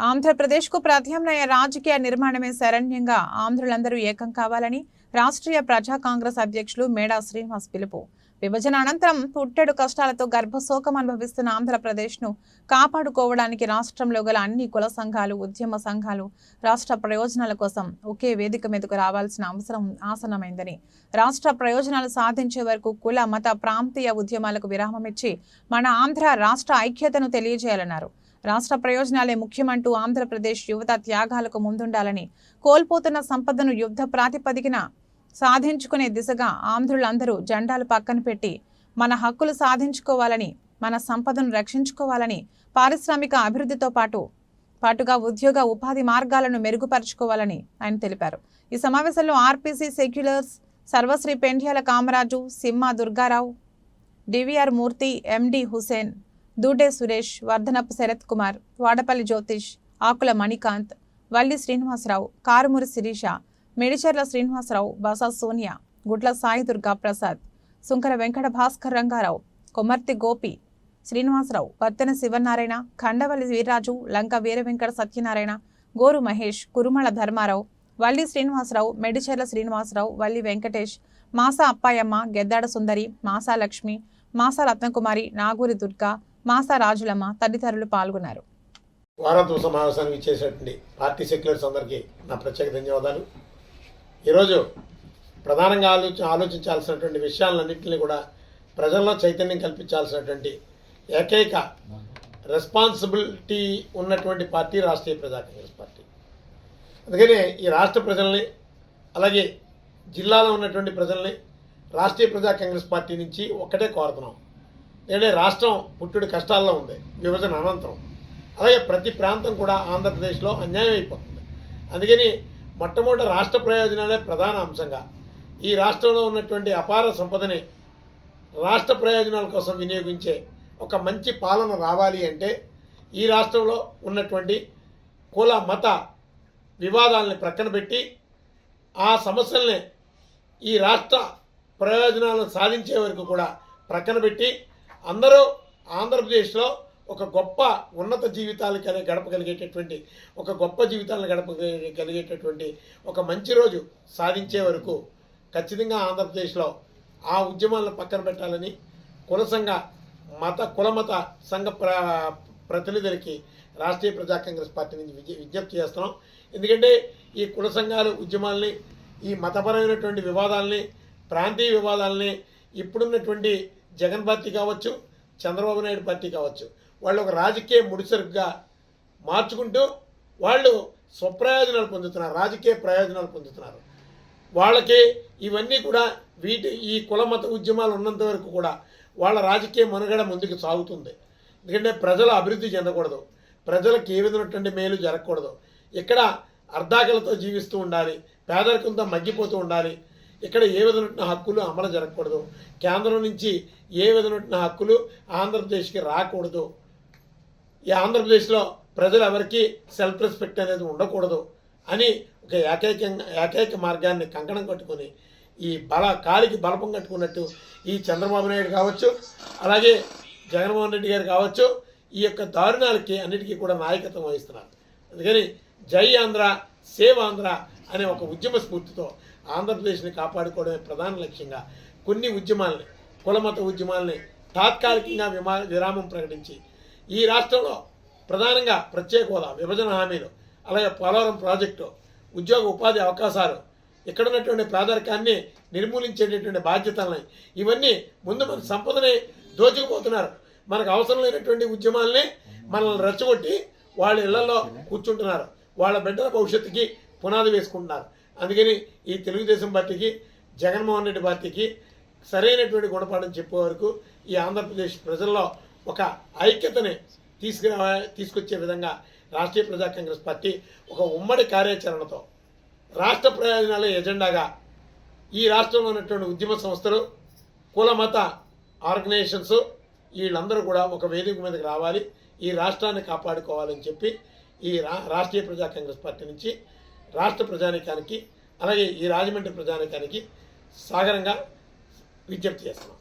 ఆంధ్రప్రదేశ్కు ప్రత్యామ్నాయ రాజకీయ నిర్మాణమే శరణ్యంగా ఆంధ్రులందరూ ఏకం కావాలని రాష్ట్రీయ ప్రజా కాంగ్రెస్ అధ్యక్షులు మేడా శ్రీనివాస్ పిలుపు. విభజన అనంతరం పుట్టెడు కష్టాలతో గర్భశోకం అనుభవిస్తున్న ఆంధ్రప్రదేశ్ను కాపాడుకోవడానికి రాష్ట్రంలో గల అన్ని కుల సంఘాలు ఉద్యమ సంఘాలు రాష్ట్ర ప్రయోజనాల కోసం ఒకే వేదిక మీదకు రావాల్సిన అవసరం ఆసన్నమైందని రాష్ట్ర ప్రయోజనాలు సాధించే వరకు కుల మత ప్రాంతీయ ఉద్యమాలకు విరామమిచ్చి మన ఆంధ్ర రాష్ట్ర ఐక్యతను తెలియజేయాలన్నారు. రాష్ట్ర ప్రయోజనాలే ముఖ్యమంటూ ఆంధ్రప్రదేశ్ యువత త్యాగాలకు ముందుండాలని కోల్పోతున్న సంపదను యుద్ధ ప్రాతిపదికన సాధించుకునే దిశగా ఆంధ్రులందరూ జెండాలు పక్కన పెట్టి మన హక్కులు సాధించుకోవాలని మన సంపదను రక్షించుకోవాలని పారిశ్రామిక అభివృద్ధితో పాటు పాటుగా ఉద్యోగ ఉపాధి మార్గాలను మెరుగుపరుచుకోవాలని ఆయన తెలిపారు. ఈ సమావేశంలో RPC seculars Sarvasri Pendyala Kamaraju Simma Durgarao DVR Murthy MD Hussain Dute Suresh Vardhanapu Sarath Kumar Vadapalli Jyothish Akula Manikanth Valli Srinivasarao Karumuri Sirisha మెడిచర్ల Srinivasarao బసా Sonia గుడ్ల సాయి దుర్గా ప్రసాద్ సుంకర వెంకట భాస్కర్ రంగారావు కొమర్తి గోపి శ్రీనివాసరావు పత్తెన శివనారాయణ ఖండవల్లి వీర్రాజు లంక వీర వెంకట సత్యనారాయణ గోరు మహేష్ కురుమల ధర్మారావు వల్లి శ్రీనివాసరావు మెడిచెర్ల శ్రీనివాసరావు వల్లి వెంకటేష్ మాసా అప్పాయమ్మ గెద్దాడ సుందరి మాసా లక్ష్మి మాసా రత్నకుమారి నాగూరి దుర్గా మాసా రాజులమ్మ తదితరులు పాల్గొన్నారు. వారాంతపు సమావేశానికి ఇచ్చేసినటువంటి పార్టీ సెక్యులర్స్ అందరికీ నా ప్రత్యేక ధన్యవాదాలు. ఈరోజు ప్రధానంగా ఆలోచి ఆలోచించాల్సినటువంటి విషయాలన్నింటినీ కూడా ప్రజల్లో చైతన్యం కల్పించాల్సినటువంటి ఏకైక రెస్పాన్సిబిలిటీ ఉన్నటువంటి పార్టీ రాష్ట్రీయ ప్రజా కాంగ్రెస్ పార్టీ. అందుకనే ఈ రాష్ట్ర ప్రజల్ని అలాగే జిల్లాలో ఉన్నటువంటి ప్రజల్ని రాష్ట్రీయ ప్రజా కాంగ్రెస్ పార్టీ నుంచి ఒక్కటే కోరుతున్నాం. నేనే రాష్ట్రం పుట్టుడి కష్టాల్లో ఉంది విభజన అనంతరం. అలాగే ప్రతి ప్రాంతం కూడా ఆంధ్రప్రదేశ్లో అన్యాయం అయిపోతుంది. అందుకని మొట్టమొదటి రాష్ట్ర ప్రయోజనాలే ప్రధాన అంశంగా. ఈ రాష్ట్రంలో ఉన్నటువంటి అపార సంపదని రాష్ట్ర ప్రయోజనాల కోసం వినియోగించే ఒక మంచి పాలన రావాలి అంటే ఈ రాష్ట్రంలో ఉన్నటువంటి కుల మత వివాదాలని ప్రక్కన పెట్టి ఆ సమస్యల్ని ఈ రాష్ట్ర ప్రయోజనాలను సాధించే వరకు కూడా ప్రక్కన పెట్టి అందరూ ఆంధ్రప్రదేశ్లో ఒక గొప్ప ఉన్నత జీవితాలు కలి గడపగలిగేటటువంటి ఒక గొప్ప జీవితాలను గడపగలిగేటటువంటి ఒక మంచి రోజు సాధించే వరకు ఖచ్చితంగా ఆంధ్రప్రదేశ్లో ఆ ఉద్యమాలను పక్కన పెట్టాలని కుల సంఘ మత కులమత సంఘ ప్ర ప్రతినిధులకి రాష్ట్రీయ ప్రజా కాంగ్రెస్ పార్టీ నుంచి విజ్ఞప్తి చేస్తున్నాం. ఎందుకంటే ఈ కుల సంఘాలు ఉద్యమాల్ని ఈ మతపరమైనటువంటి వివాదాలని ప్రాంతీయ వివాదాలని ఇప్పుడున్నటువంటి జగన్ పార్టీ కావచ్చు చంద్రబాబు నాయుడు పార్టీ కావచ్చు వాళ్ళు ఒక రాజకీయ ముడిసరుగ్గా మార్చుకుంటూ వాళ్ళు స్వప్రయోజనాలు పొందుతున్నారు రాజకీయ ప్రయోజనాలు పొందుతున్నారు. వాళ్ళకి ఇవన్నీ కూడా వీటి ఈ కుల మత ఉద్యమాలు ఉన్నంత వరకు కూడా వాళ్ళ రాజకీయ మనుగడ ముందుకు సాగుతుంది. ఎందుకంటే ప్రజలు అభివృద్ధి చెందకూడదు. ప్రజలకు ఏ విధమైనటువంటి మేలు జరగకూడదు. ఇక్కడ అర్ధాకలతో జీవిస్తూ ఉండాలి పేదరికంతో మగ్గిపోతూ ఉండాలి ఇక్కడ ఏ విధమైన హక్కులు అమలు జరగకూడదు. కేంద్రం నుంచి ఏ విధమైన హక్కులు ఆంధ్రప్రదేశ్కి రాకూడదు. ఈ ఆంధ్రప్రదేశ్లో ప్రజలు ఎవరికి సెల్ఫ్ రెస్పెక్ట్ అనేది ఉండకూడదు అని ఒక ఏకైక ఏకైక మార్గాన్ని కంకణం కట్టుకొని ఈ బల కాలికి బలపం కట్టుకున్నట్టు ఈ చంద్రబాబు నాయుడు కావచ్చు అలాగే జగన్మోహన్ రెడ్డి గారు కావచ్చు ఈ యొక్క దారుణాలకి అన్నిటికీ కూడా నాయకత్వం వహిస్తున్నారు. అందుకని జై ఆంధ్ర సేవ్ ఆంధ్ర అనే ఒక ఉద్యమ స్ఫూర్తితో ఆంధ్రప్రదేశ్ని కాపాడుకోవడమే ప్రధాన లక్ష్యంగా కొన్ని ఉద్యమాలని కులమత ఉద్యమాలని తాత్కాలికంగా విమా విరామం ప్రకటించి ఈ రాష్ట్రంలో ప్రధానంగా ప్రత్యేక హోదా విభజన హామీలు అలాగే పోలవరం ప్రాజెక్టు ఉద్యోగ ఉపాధి అవకాశాలు ఇక్కడ ఉన్నటువంటి పేదరికాన్ని నిర్మూలించేటటువంటి బాధ్యతలని ఇవన్నీ ముందు మన సంపదని దోచుకుపోతున్నారు. మనకు అవసరం లేనటువంటి ఉద్యమాలని మనల్ని రెచ్చగొట్టి వాళ్ళ ఇళ్ళలో కూర్చుంటున్నారు. వాళ్ళ బిడ్డల భవిష్యత్తుకి పునాది వేసుకుంటున్నారు. అందుకని ఈ తెలుగుదేశం పార్టీకి జగన్మోహన్ రెడ్డి పార్టీకి సరైనటువంటి గుణపాఠం చెప్పే వరకు ఈ ఆంధ్రప్రదేశ్ ప్రజల్లో ఒక ఐక్యతని తీసుకురా తీసుకొచ్చే విధంగా రాష్ట్రీయ ప్రజా కాంగ్రెస్ పార్టీ ఒక ఉమ్మడి కార్యాచరణతో రాష్ట్ర ప్రయోజనాల ఎజెండాగా ఈ రాష్ట్రంలో ఉన్నటువంటి ఉద్యమ సంస్థలు కుల మత ఆర్గనైజేషన్స్ వీళ్ళందరూ కూడా ఒక వేదిక మీదకి రావాలి. ఈ రాష్ట్రాన్ని కాపాడుకోవాలని చెప్పి ఈ రా రాష్ట్రీయ ప్రజా కాంగ్రెస్ పార్టీ నుంచి రాష్ట్ర ప్రజానికానికి అలాగే ఈ రాజమండ్రి ప్రజానికానికి సాగరంగా విజ్ఞప్తి చేస్తున్నాం.